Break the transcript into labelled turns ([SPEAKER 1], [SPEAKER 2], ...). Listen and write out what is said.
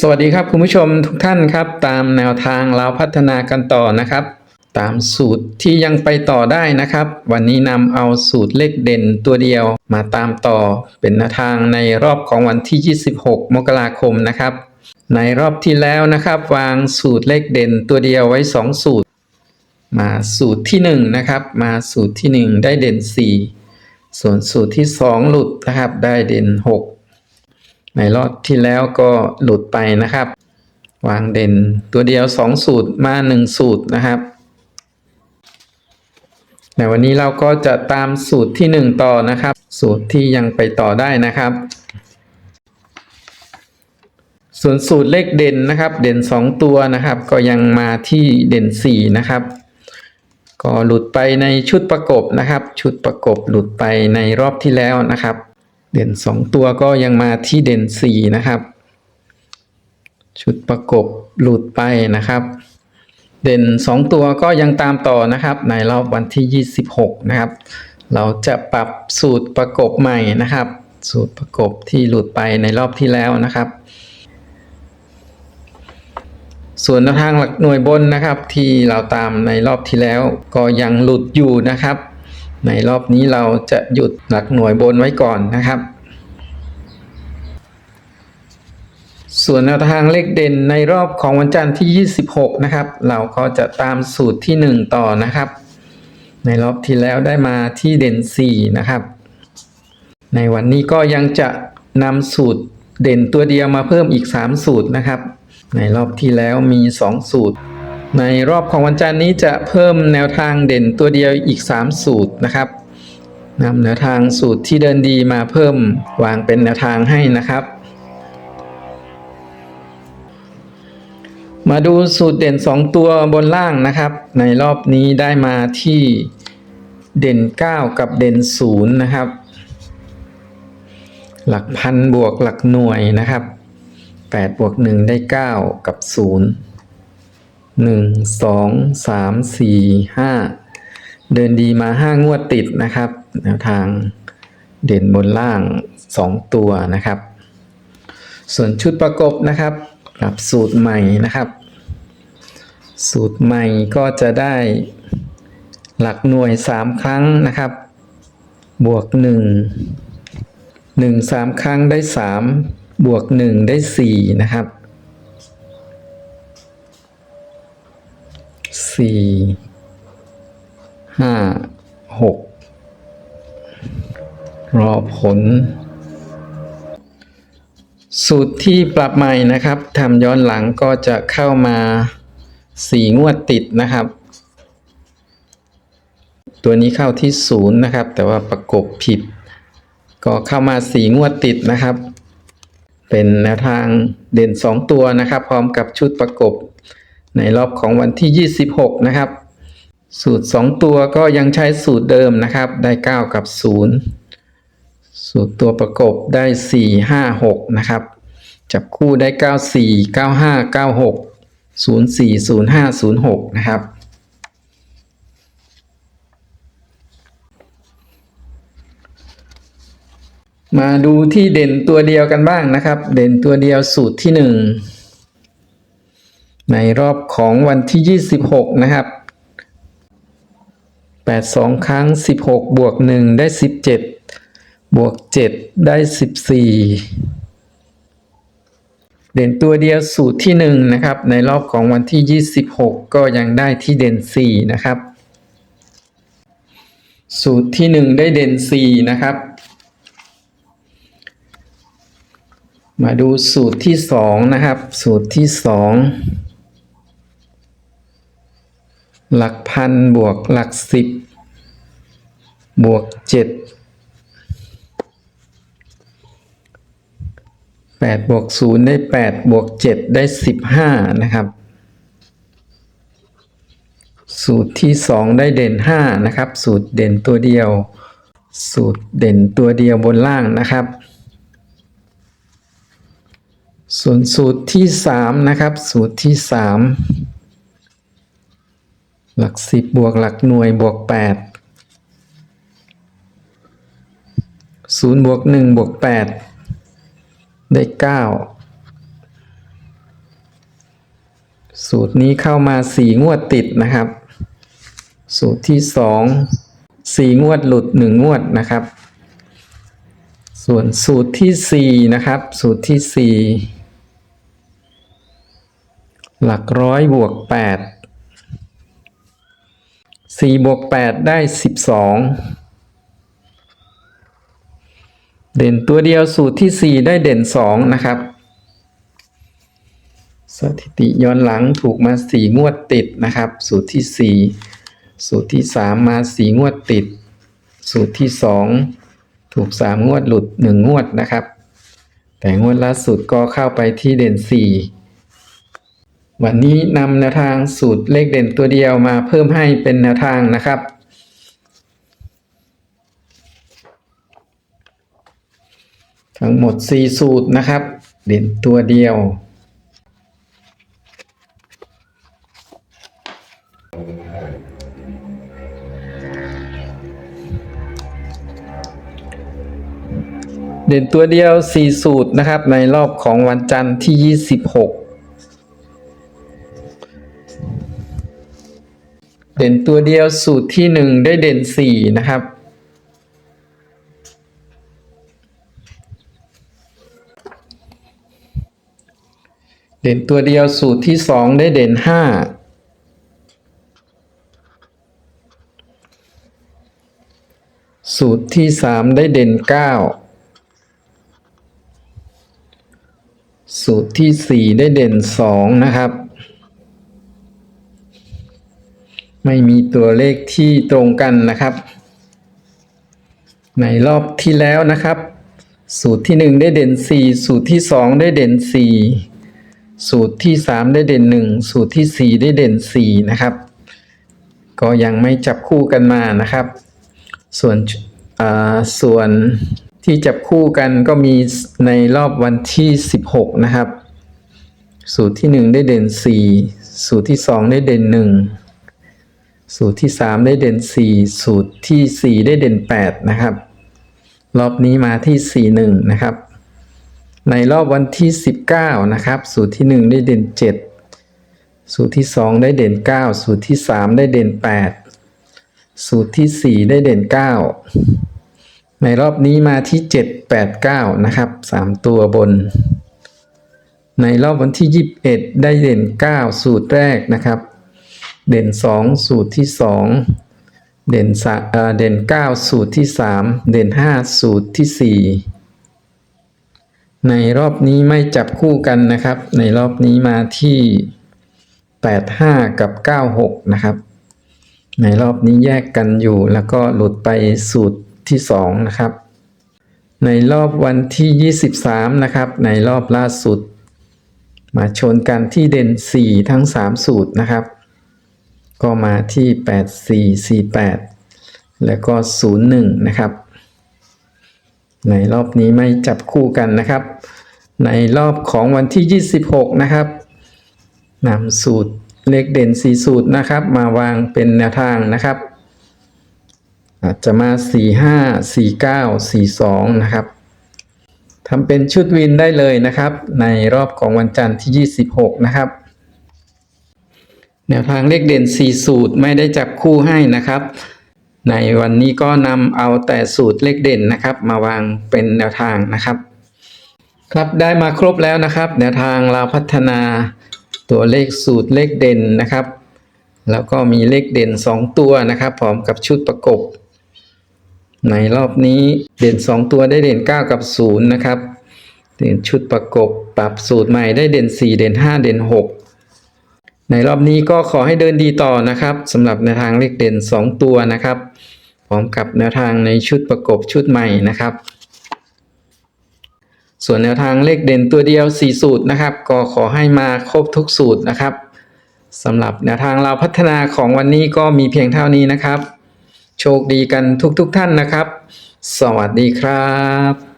[SPEAKER 1] สวัสดีครับคุณผู้ชมทุกท่านครับ ตามแนวทางเราพัฒนากันต่อนะครับ ตามสูตรที่ยังไปต่อได้นะครับ วันนี้นำเอาสูตรเลขเด่นตัวเดียวมาตามต่อเป็นแนวทางในรอบของวันที่ 26 มกราคมนะครับ ในรอบที่แล้วนะครับ วางสูตรเลขเด่นตัวเดียวไว้ 2 สูตร มาสูตรที่1นะครับมาสูตรที่ 1 ได้เด่น 4 ส่วนสูตรที่ 2 หลุดนะครับได้เด่น 6 ในรอบที่แล้วก็หลุดไปนะครับ วางเด่นตัวเดียว 2 สูตรมา 1 สูตรนะครับในวันนี้เราก็จะตามสูตรที่ 1 ต่อนะครับ สูตรที่ยังไปต่อได้นะครับ ส่วนสูตรเลขเด่นนะครับ เด่น 2 ตัวนะครับ ก็ยังมาที่เด่น 4 นะครับ ก็หลุดไปในชุดประกบนะครับ ชุดประกบหลุดไปในรอบที่แล้วนะครับ เด่น 2 ตัวก็ยังมาที่เด่น 4 นะครับ ชุดประกบหลุดไปนะครับ เด่น 2 ตัวก็ยังตามต่อนะครับในรอบวันที่ 26 นะครับ เราจะปรับสูตรประกบใหม่นะครับ สูตรประกบที่หลุดไปในรอบที่แล้วนะครับ ส่วนแนวทางหลักหน่วยบนนะครับ ที่เราตามในรอบที่แล้วก็ยังหลุดอยู่นะครับ ในรอบนี้เราจะหยุดหลักหน่วยบนไว้ก่อนนะครับ ส่วนแนวทางเลขเด่นในรอบของวันจันทร์ที่ 26 นะครับ เราก็จะตามสูตรที่ 1 ต่อนะครับ ในรอบที่แล้วได้มาที่เด่น 4 นะครับ ในวันนี้ก็ยังจะนำสูตรเด่นตัวเดียวมาเพิ่มอีก 3 สูตรนะครับ ในรอบที่แล้วมี 2 สูตร ในรอบของวันจันทร์นี้จะเพิ่มแนวทางเด่นตัวเดียวอีก 3 สูตรนะครับนำแนวทางสูตรที่เดินดีมาเพิ่มวางเป็นแนวทางให้นะครับ มาดูสูตรเด่น 2 ตัวบนล่างนะครับ ในรอบนี้ได้มาที่เด่น 9 กับเด่น 0 นะครับ หลักพันบวกหลักหน่วยนะครับ8บวก1ได้ 9 กับ 0 1 2 3 4 5เดินดีมา5งวดติดนะครับ แนวทางเด่นบนล่าง2ตัวนะครับ ส่วนชุดประกบนะครับกับสูตรใหม่นะครับ สูตรใหม่ก็จะได้หลักหน่วย3ครั้งนะครับ บวก1 1 3ครั้งได้3บวก1ได้4นะครับ 4 5 6รอผล สูตรที่ปรับใหม่นะครับทำย้อนหลังก็จะเข้ามาสี่งวดติดนะครับ ตัวนี้เข้าที่ศูนย์นะครับ แต่ว่าประกบผิด ก็เข้ามาสี่งวดติดนะครับ เป็นแนวทางเด่นสองตัวนะครับ พร้อมกับชุดประกบ ในรอบของวันที่ 26 นะครับ สูตร 2 ตัวก็ยังใช้สูตรเดิมนะครับ ได้ 9 กับ 0 สูตรตัวประกบได้ 4 5 6 นะครับ จับคู่ได้ 94 95 96 04 05 06 นะครับมาดูที่เด่นตัวเดียวกันบ้างนะครับ เด่นตัวเดียวสูตรที่1 ในรอบของวันที่ 26 นะครับ 8 2 ครั้ง 16 บวก 1 ได้ 17 บวก 7 ได้ 14 เด่นตัวเดียวสูตรที่ 1 นะครับ ในรอบของวันที่ 26 ก็ยังได้ที่เด่น 4 นะครับ สูตรที่ 1 ได้เด่น 4 นะครับ มาดูสูตรที่ 2 นะครับ สูตรที่ 2 หลักพันบวกหลักสิบบวกเจ็ดแปดบวกศูนย์ได้แปดบวกเจ็ดได้สิบห้านะครับ สูตรที่สองได้เด่นห้านะครับ สูตรเด่นตัวเดียว สูตรเด่นตัวเดียวบนล่างนะครับส่วนสูตรที่สามนะครับ สูตรที่สาม หลักสิบบวกหลักหน่วยบวกแปดศูนย์บวกหนึ่งบวกแปดได้เก้าสูตรนี้เข้ามาสี่งวดติดนะครับ สูตรที่สองสี่งวดหลุดหนึ่งงวดนะครับ ส่วนสูตรที่สี่นะครับ สูตรที่สี่หลักร้อยบวกแปด สี่บวกแปดได้สิบสองเด่นตัวเดียวสูตรที่สี่ได้เด่นสองนะครับ สถิติย้อนหลังถูกมาสี่งวดติดนะครับ สูตรที่สี่สูตรที่สามมาสี่งวดติด สูตรที่สองถูกสามงวดหลุดหนึ่งงวดนะครับ แต่งวดล่าสุดก็เข้าไปที่เด่นสี่ วันนี้นำแนวทางสูตรเลขเด่นตัวเดียวมาเพิ่มให้เป็นแนวทางนะครับ ทั้งหมด 4 สูตรนะครับ เด่นตัวเดียว เด่นตัวเดียว 4 สูตรนะครับในรอบของวันจันทร์ที่ 26 ด่นตัวเดียวสูตรที่1ได้เด่น4นะครับ เด่นตัวเดียวสูตรที่2ได้เด่น5สูตรที่3ได้เด่น9สูตรที่4ได้เด่น2นะครับ ไม่มีตัวเลขที่ตรงกันนะครับ ในรอบที่แล้วนะครับ สูตรที่ 1 ได้เด่น 4 สูตรที่ 2 ได้เด่น 4 สูตรที่ 3 ได้เด่น 1 สูตรที่ 4 ได้เด่น 4 นะครับ ก็ยังไม่จับคู่กันมานะครับ ส่วนส่วนที่จับคู่กันก็มีในรอบวันที่ 16 นะครับ สูตรที่ 1 ได้เด่น 4 สูตรที่ 2 ได้เด่น 1 สูตรที่ 3 ได้เด่น 4 สูตรที่ 4 ได้เด่น 8 นะครับ รอบนี้มาที่ 41 นะครับ ในรอบวันที่ 19 นะครับ สูตรที่ 1 ได้เด่น 7 สูตรที่ 2 ได้เด่น 9 สูตรที่ 3 ได้เด่น 8 สูตรที่ 4 ได้เด่น 9 ในรอบนี้มาที่ 7 8 9 นะครับ 3 ตัวบน ในรอบวันที่ 21 ได้เด่น 9 สูตรแรกนะครับ เด่น 2 สูตรที่ 2 เด่นสะเอ่อเด่น 9 สูตรที่ 3 เด่น 5 สูตรที่ 4 ในรอบนี้ไม่จับคู่กันนะครับ ในรอบนี้มาที่ 85 กับ 96 นะครับ ในรอบนี้แยกกันอยู่แล้วก็หลุดไปสูตรที่ 2 นะครับ ในรอบวันที่ 23 นะครับ ในรอบล่าสุด มาชนกันที่เด่น 4 ทั้ง 3 สูตรนะครับ ก็มาที่ 8448 แล้วก็ 01 นะครับ ในรอบนี้ไม่จับคู่กันนะครับ ในรอบของวันที่ 26 นะครับนำสูตรเลขเด่น 4 สูตรนะครับ มาวางเป็นแนวทางนะครับ อาจจะมา 45 49 42 นะครับทำเป็นชุดวินได้เลยนะครับ ในรอบของวันจันทร์ที่ 26 นะครับ แนวทางเลขเด่น 4 สูตรไม่ได้จับคู่ให้นะครับ ในวันนี้ก็นำเอาแต่สูตรเลขเด่นนะครับ มาวางเป็นแนวทางนะครับ ครับได้มาครบแล้วนะครับ แนวทางเราพัฒนาตัวเลขสูตรเลขเด่นนะครับ แล้วก็มีเลขเด่น 2 ตัวนะครับพร้อมกับชุดประกบ ในรอบนี้เด่น 2 ตัวได้เด่น 9 กับ 0 นะครับเด่นชุดประกบปรับสูตรใหม่ได้เด่น 4 เด่น 5 เด่น 6 ในรอบนี้ก็ขอให้เดินดีต่อนะครับสำหรับแนวทางเลขเด่น 2 ตัวนะครับพร้อมกับแนวทางในชุดประกบชุดใหม่นะครับ ส่วนแนวทางเลขเด่นตัวเดียว 4 สูตรนะครับ ก็ขอให้มาครบทุกสูตรนะครับสำหรับแนวทางเราพัฒนาของวันนี้ก็มีเพียงเท่านี้นะครับ โชคดีกันทุกๆทท่านนะครับ สวัสดีครับ